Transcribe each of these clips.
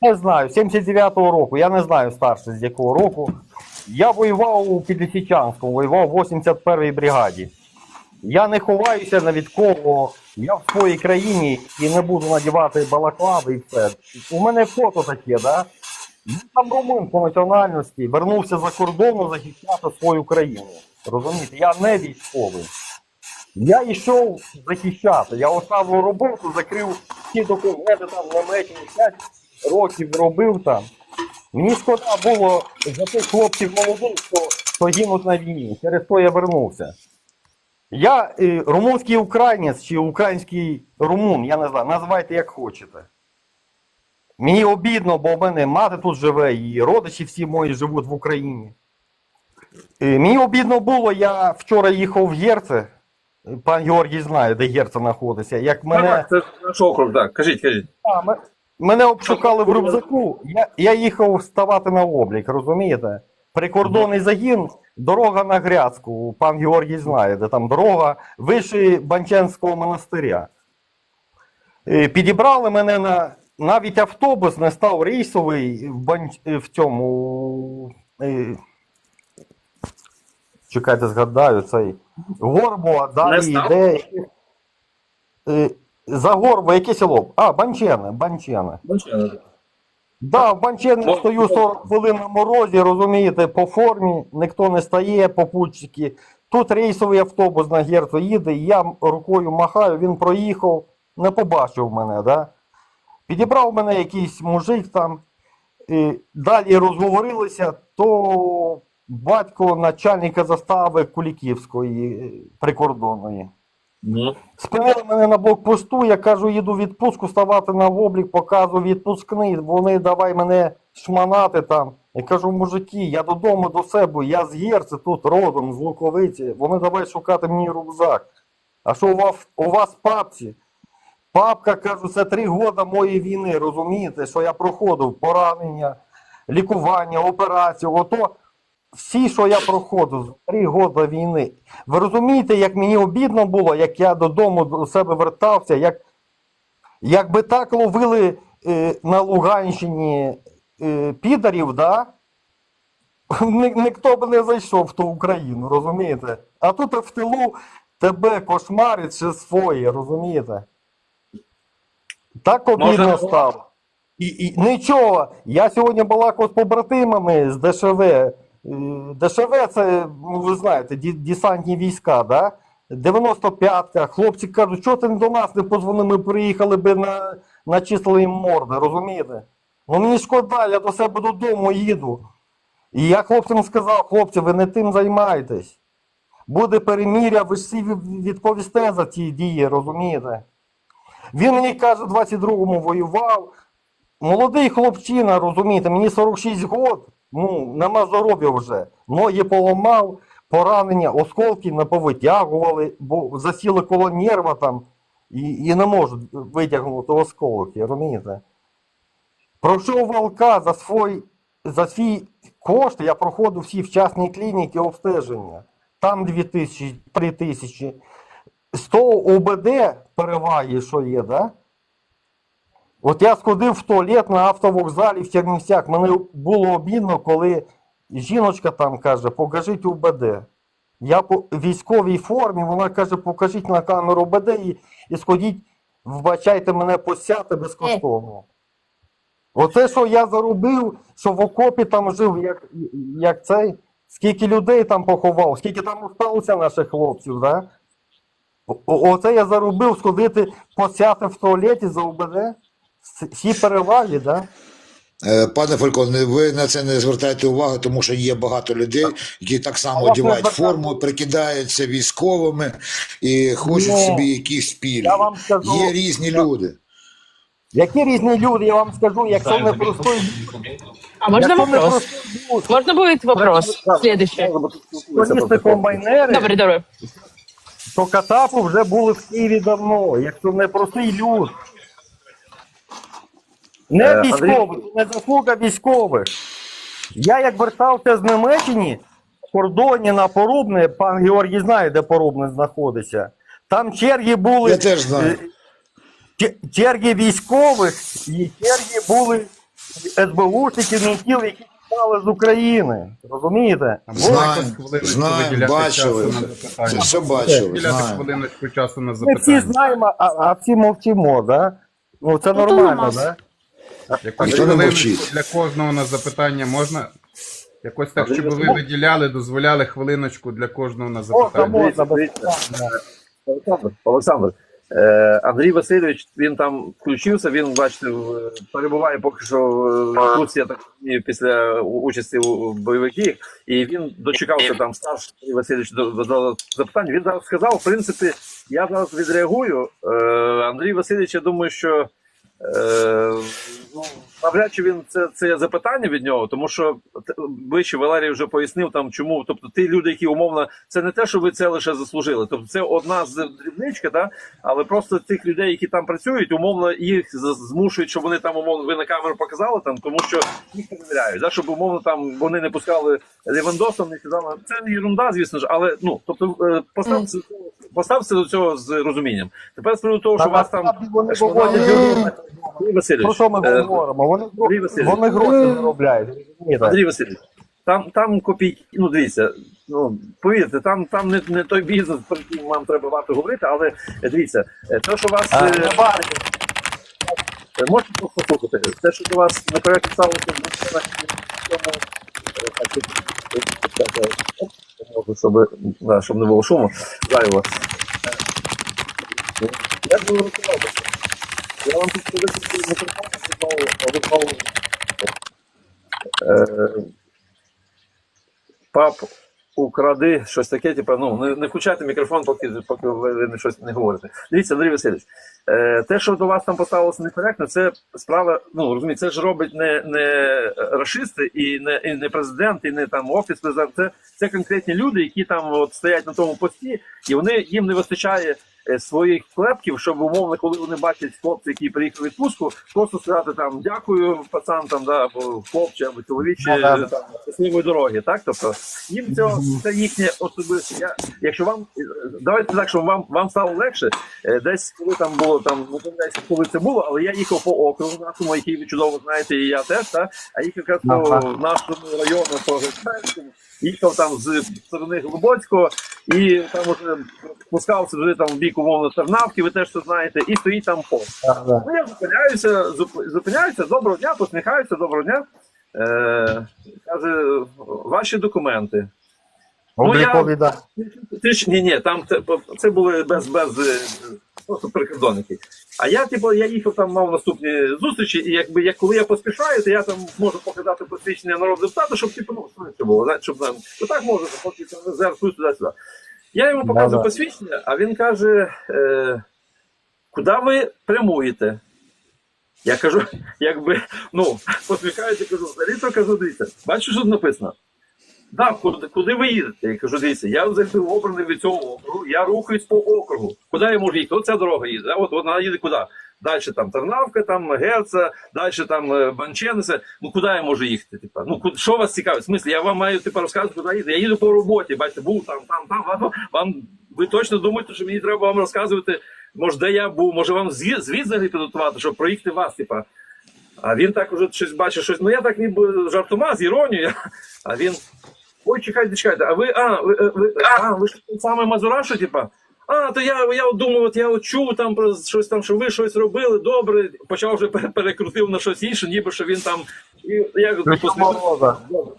Не знаю, 79-го року, я не знаю старше з якого року. Я воював у Підлісічанському, воював в 81-й бригаді. Я не ховаюся ні від кого. Я в своїй країні і не буду надівати балаклави і все. У мене фото таке, да? Я там румун по національності, вернувся за кордону захищати свою країну. Розумієте, я не військовий. Я йшов захищати. Я оставив роботу, закрив всі документи там на мечі 5 років робив там. Мені шкода було за тих хлопців молодих, що, що гинуть на війні. Через то я вернувся. Я е, румунський українець чи український румун, я не знаю, називайте як хочете. Мені обідно, бо в мене мати тут живе, і родичі всі мої живуть в Україні. Е, Мені обідно було, я вчора їхав в Єрце. Пан Георгій знає, де Єрце знаходиться. Як мене, Так, це наш округ, так. Кажіть, кажіть. а, ме- мене обшукали в рюкзаку, я, я їхав ставати на облік, розумієте? Прикордонний загін, дорога на Гряцьку, пан Георгій знає, де там дорога вище Банченського монастиря. Е, Підібрали мене на. Навіть автобус не став рейсовий в, Банч... е, в цьому. е, Чекайте, згадаю цей. Горбо, далі йде. За Горбо, яке село? А, Банчене, Банчене. Бачите? Да, в Банчені Ну, стою 40 хвилин на морозі, розумієте, по формі, ніхто не стає, попутчики. Тут рейсовий автобус на Герцо їде, я рукою махаю, він проїхав, не побачив мене, да? Підібрав мене якийсь мужик там, і далі розговорилися, то батько начальника застави Куліківської е, прикордонної. Ну. Мене на блокпосту, я кажу, їду в відпустку ставати на облік, показую відпускний. Вони давай мене шманати там. Я кажу, мужики, я додому до себе, я з Герци тут родом, з Луковиці. Вони давай шукати мені рюкзак. А що у вас, у вас папці? Папка, кажу, це три роки моєї війни, розумієте, що я проходив поранення, лікування, операцію. Ото всі, що я проходив за три роки війни. Ви розумієте, як мені обідно було, як я додому до себе вертався, як, якби так ловили е, на Луганщині е, підарів, да? Ні, ніхто б не зайшов в ту Україну, розумієте? А тут в тилу тебе кошмарить ще своє, розумієте? Так обідно Може, стало. І, і нічого, я сьогодні балакав з побратимами з ДШВ. Е, ДШВ це, ну ви знаєте, десантні війська, да? 95-ка. Хлопці кажуть, що ти до нас не позвонив, ми приїхали би на, начислили їм морди, розумієте? Ну мені шкода, я до себе додому їду. І я хлопцям сказав, хлопці, ви не тим займаєтесь. Буде переміря, ви всі відповісте за ці дії, розумієте? Він мені каже, в 22-му воював. Молодий хлопчина, розумієте, мені 46 год, ну, нема здоров'я вже. Ноги поламав, поранення, осколки повитягували, бо засіли коло нерва там і, і не можуть витягнути осколки, розумієте? Пройшов волка за свій, за свій кошт, я проходив всі вчасні клініки обстеження. Там 2 тисячі, 3 тисячі. 100 ОБД переваги, що є, да? От я сходив в туалет на автовокзалі в Чернівцях. Мене було обідно, коли жіночка там каже, покажіть УБД. Я по військовій формі, вона каже, покажіть на камеру УБД і, і сходіть, вбачайте мене посяти безкоштовно. Оце, що я заробив, що в окопі там жив, як, як цей, скільки людей там поховав, скільки там осталося наших хлопців, да? Оце я заробив сходити посяти в туалеті за УБД. Всі переваги, да? Е, Пане Фолько, не- ви на це не звертайте уваги, тому що є багато людей, які так само одягають форму, прикидаються військовими і хочуть Ні. собі якісь скажу, Є різні люди. Які різні люди, я вам скажу, якщо не простой, А не вопрос? люд, Можно вопрос? Следующий. колісти комбайнери, Добрый, добрый. то Катапу вже були в Києві давно, якщо не простий люд. Не Е, Андрій- військовий, не заслуга військових. Я як вертався з Німеччини, в кордоні на Порубне, пан Георгій знає, де Порубне знаходиться. Там черги були. Я теж знаю. е, Черги військових і черги були СБУшників, ментів, які тікали з України. Розумієте? Знаємо, виділяти бачили. Це все бачили, хвилиночку часу на Ми всі запитання. знаємо, а, а всі мовчимо, да? Ну це Ну, то нормально, да? Ніхто не мовчить. для кожного на запитання можна? Якось так, щоб ви виділяли, дозволяли хвилиночку для кожного на запитання. можна, питань. Олександр, Олександр, е, Андрій Васильович, він там включився, він, бачите, в- перебуває поки що в Турції, я так розумію, після участі у бойових діях, і він дочекався там старший Андрій Васильович до, до, до запитань. Він зараз сказав, в принципі, я зараз відреагую. Е, Андрій Васильович, я думаю, що Е, ну, навряд чи він це, це запитання від нього, тому що вище Валерій вже пояснив там, чому. Тобто, ті люди, які умовно, це не те, що ви це лише заслужили. Тобто, це одна з дрібничка, да? але просто тих людей, які там працюють, умовно їх змушують, щоб вони там умовно ви на камеру показали там, тому що їх перевіряють, да? щоб умовно там вони не пускали Лівандоса, не казали. Це не ерунда, звісно ж, але ну тобто е, поставте, поставте до цього з розумінням. Тепер з приводу того, що вас там вони вона- Васильович, Про що ми е, говоримо? Вони, Андрій Васильович. вони гроші заробляють. розумієте? Андрій Васильович, там, там копійки, ну дивіться, ну повірте, там, там не, не той бізнес, про який вам треба варто говорити, але е, дивіться, е, те, що вас А, е, на е, можете послухати, те, що до вас не коректно ставилося в цьому, е, е, е, щоб, да, щоб не було шуму, зайво. Е, Я б рекомендував. Я вам тут повісив мікрофон, знову, е, пап, укради, щось таке, типу, ну, не, не включайте мікрофон, поки, поки ви щось не говорите. Дивіться, Андрій Васильович, е, те, що до вас там поставилося некоректно, це справа, ну розумієте, це ж робить не, не рашисти і не, і не президент, і не там офіс президента. Це, це конкретні люди, які там от стоять на тому пості, і вони їм не вистачає своїх клепків, щоб умовно, коли вони бачать хлопця, який приїхав відпустку, просто сказати там дякую, пацан там, да, або хлопче, або чоловіче Да-да. там щасливої дороги. Так, тобто їм цього це їхнє особисте. Я, якщо вам е, давайте так, щоб вам вам стало легше, е, десь коли там було там, не пам'ятаю, коли це було, але я їхав по округу нашому, який ви чудово знаєте, і я теж, та, а їхав якраз по нашому району, по їхав там з сторони Глибоцького, і там уже спускався вже там в бік умовно Тарнавки, ви теж це знаєте, і стоїть там пост. Ну, я зупиняюся, зуп- зупиняюся, доброго дня, посміхаюся, доброго дня. Е, каже, ваші документи. Ну, я- да. Ти ж ні, ні, там це, це були без без е, просто прикордонники. А я, типу, я їхав там, мав наступні зустрічі, і якби як коли я поспішаю, то я там можу показати посвідчення народного депутата, щоб типу, ну, швидше було, щоб нам ну так можу, поки резерв туди сюди. Я йому показую посвідчення, а він каже: е, куди ви прямуєте? Я кажу, якби, ну, посміхаюся, кажу, заліто то кажу, дивіться, бачу, що тут написано? Да, куди, куди ви їдете? Я кажу, дивіться, я взагалі обраний від цього округу, я рухаюсь по округу. Куди я можу їхати? Оця дорога їде. От вона їде куди? Далі там Тарнавка, там Герца, далі там е, Банченце. Ну куди я можу їхати? Типа, ну що вас цікавить? В смислі, я вам маю типа розказувати, куди їду. Я їду по роботі, бачите, був там, там, там. Вам, вам ви точно думаєте, що мені треба вам розказувати, може, де я був, може вам звід, звід взагалі підготувати, щоб проїхати вас, типа. А він так уже щось бачить, щось. Ну я так ніби жартома з іронією. А він. Ой, чекайте, чекайте, а ви, а, ви, е, ви, а, ви ж той самий Мазурашу, типа? А, то я, я думав, от я от чув там про щось там, що ви щось робили, добре, почав вже перекрутив на щось інше, ніби що він там. І я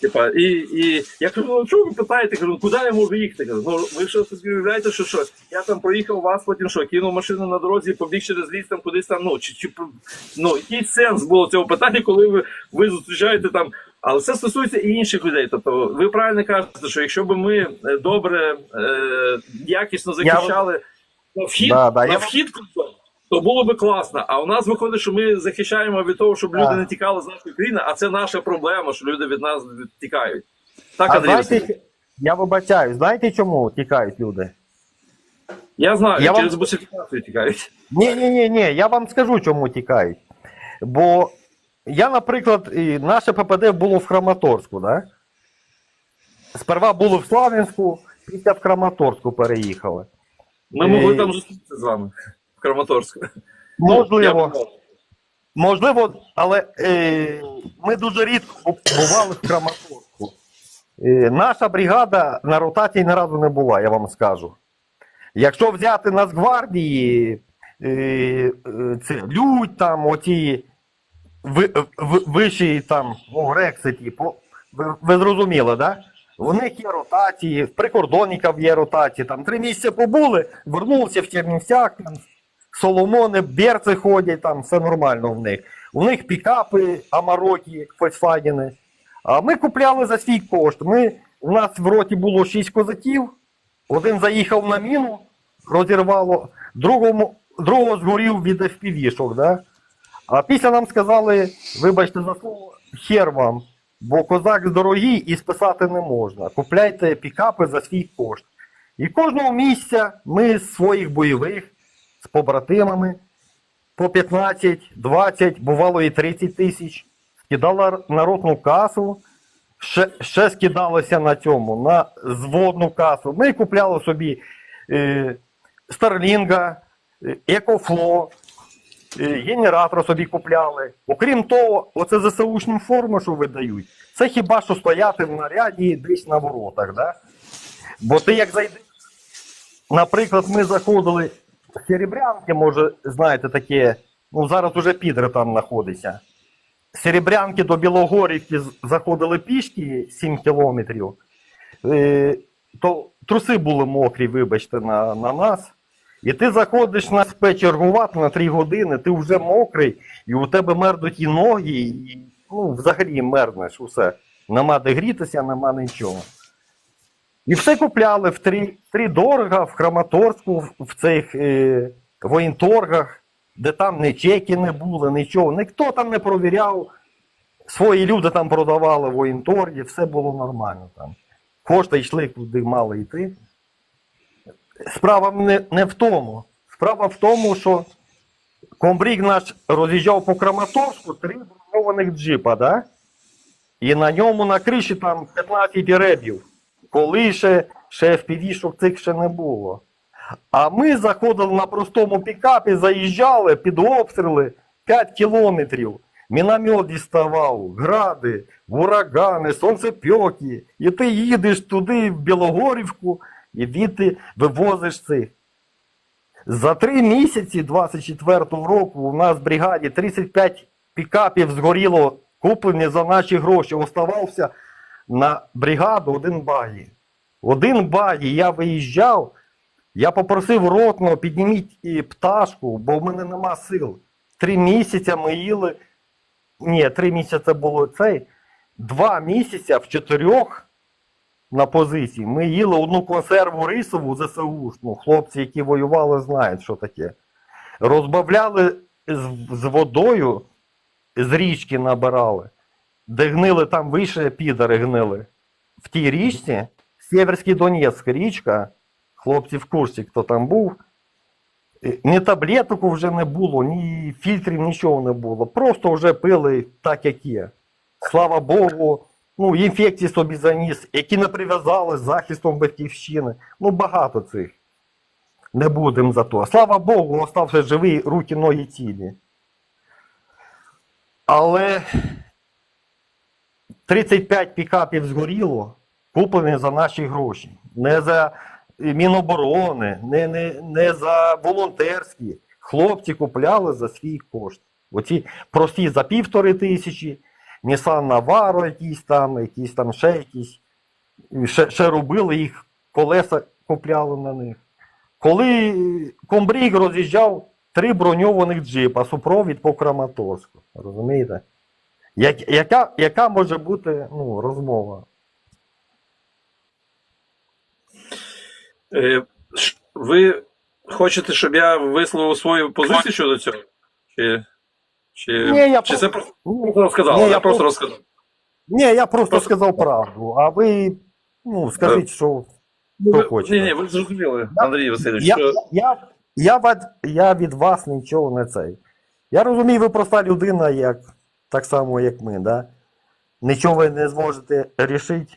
Типа, і, і я кажу, ну чого ви питаєте? Кажу, ну куди я можу їхати? Кажу, ну ви що собі уявляєте, що що? Я там проїхав вас, потім що, кинув машину на дорозі, побіг через ліс, там кудись там, ну, чи, чи ну, який сенс було цього питання, коли ви, ви зустрічаєте там. Але це стосується і інших людей. Тобто, ви правильно кажете, що якщо б ми е, добре, е, якісно захищали на вхід, Да, да, на я- вхід то було би класно. А у нас виходить, що ми захищаємо від того, щоб люди Так. не тікали з нашої країни, а це наша проблема, що люди від нас тікають. Так, А Андрій знаєте, я вибачаю, знаєте чому тікають люди? Я знаю, Я вам- через бусифікацію тікають. Ні, ні, ні, ні, я вам скажу, чому тікають. Бо я, наприклад, і наше ППД було в Краматорську, да? Сперва було в Славянську, після в Краматорську переїхали. Ми могли Е, там зустрітися з вами в Краматорську. Можливо, Ну, можливо, але е, ми дуже рідко бували в Краматорську. Е, наша бригада на ротації ні разу не була, я вам скажу. Якщо взяти Нацгвардії, е, е, це людь там, оті ви, ви, вищі там, рекси, типу, ви, ви зрозуміли, да? У них є ротації, в прикордонників є ротації, там три місяці побули, вернувся в Чернівцях, там, Соломони, берці ходять, там все нормально в них. У них пікапи, Амарокі, Фольксвагени. А ми купляли за свій кошт. Ми, у нас в роті було шість козаків, один заїхав на міну, розірвало, другому, другого згорів від FPV-шок, да? А після нам сказали, вибачте за слово, хер вам, бо козак дорогий і списати не можна. Купляйте пікапи за свій кошт. І кожного місця ми з своїх бойових, з побратимами по 15, 20, бувало і 30 тисяч, скидала народну касу, ще, ще скидалося на цьому, на зводну касу. Ми купляли собі е, Старлінга, Екофло, генератор собі купляли. Окрім того, оце ЗСУшні форми, що видають, це хіба що стояти в наряді десь на воротах. Да? Бо ти як зайдеш, наприклад, ми заходили в Серебрянки, може, знаєте, таке, ну зараз уже Підре там знаходиться. З Серебрянки до Білогорівки заходили пішки 7 кілометрів. Е, то труси були мокрі, вибачте, на, на нас. І ти заходиш на СП чергувати на 3 години, ти вже мокрий, і у тебе мерзнуть і ноги, і ну, взагалі мерзнеш усе. Нема де грітися, нема нічого. І все купляли в три, три дорога, в Краматорську, в, цих е, воєнторгах, де там ні чеки не було, нічого. Ніхто там не провіряв. Свої люди там продавали в воєнторгі, все було нормально там. Кошти йшли куди мали йти. Справа не, не в тому. Справа в тому, що комбриг наш роз'їжджав по Краматорську три броньованих джипа, да? і на ньому на криші там 15 ребів. Коли ще, ще FPV-шок цих ще не було. А ми заходили на простому пікапі, заїжджали під обстріли 5 кілометрів. Міномет діставав, гради, урагани, сонцепьоки. І ти їдеш туди, в Білогорівку, і звідти вивозиш цих. За три місяці 24-го року у нас в бригаді 35 пікапів згоріло, куплені за наші гроші. Оставався на бригаду один багі. Один багі, я виїжджав, я попросив ротного, підніміть і пташку, бо в мене нема сил. Три місяці ми їли. Ні, три місяці було цей. Два місяці в чотирьох на позиції ми їли одну консерву рисову ЗСУ. Ну, хлопці, які воювали, знають, що таке. Розбавляли з, з водою, з річки набирали, де гнили там вище підари гнили. В тій річці, Сєверський Донецьк річка, хлопці в курсі, хто там був. Ні таблеток вже не було, ні фільтрів, нічого не було. Просто вже пили так, як є. Слава Богу, ну, інфекції собі заніс, які не прив'язали з захистом батьківщини. Ну, багато цих. Не будемо за то. Слава Богу, остався живий, руки, ноги цілі. Але 35 пікапів згоріло, куплені за наші гроші. Не за Міноборони, не, не, не за волонтерські. Хлопці купляли за свій кошт. Оці прості за півтори тисячі, Nissan Navaro якісь там, якісь там ще якісь. Ще, ще робили їх, колеса купляли на них. Коли комбриг роз'їжджав три броньованих джипа, супровід по Краматорську. Розумієте? Як, яка, яка може бути ну, розмова? Е, ви хочете, щоб я висловив свою позицію щодо цього? Чи, чи, Ні, я чи це просто розказав? Ні, я, я просто про- розказав. Ні, я просто Просто- сказав правду, а ви ну, скажіть, що. Ви- хочете. Ні, ні, ви зрозуміли, Андрій Васильович, Я, що я, я, від, я від вас нічого не цей. Я розумію, ви проста людина, як, так само, як ми, да? Нічого ви не зможете рішити.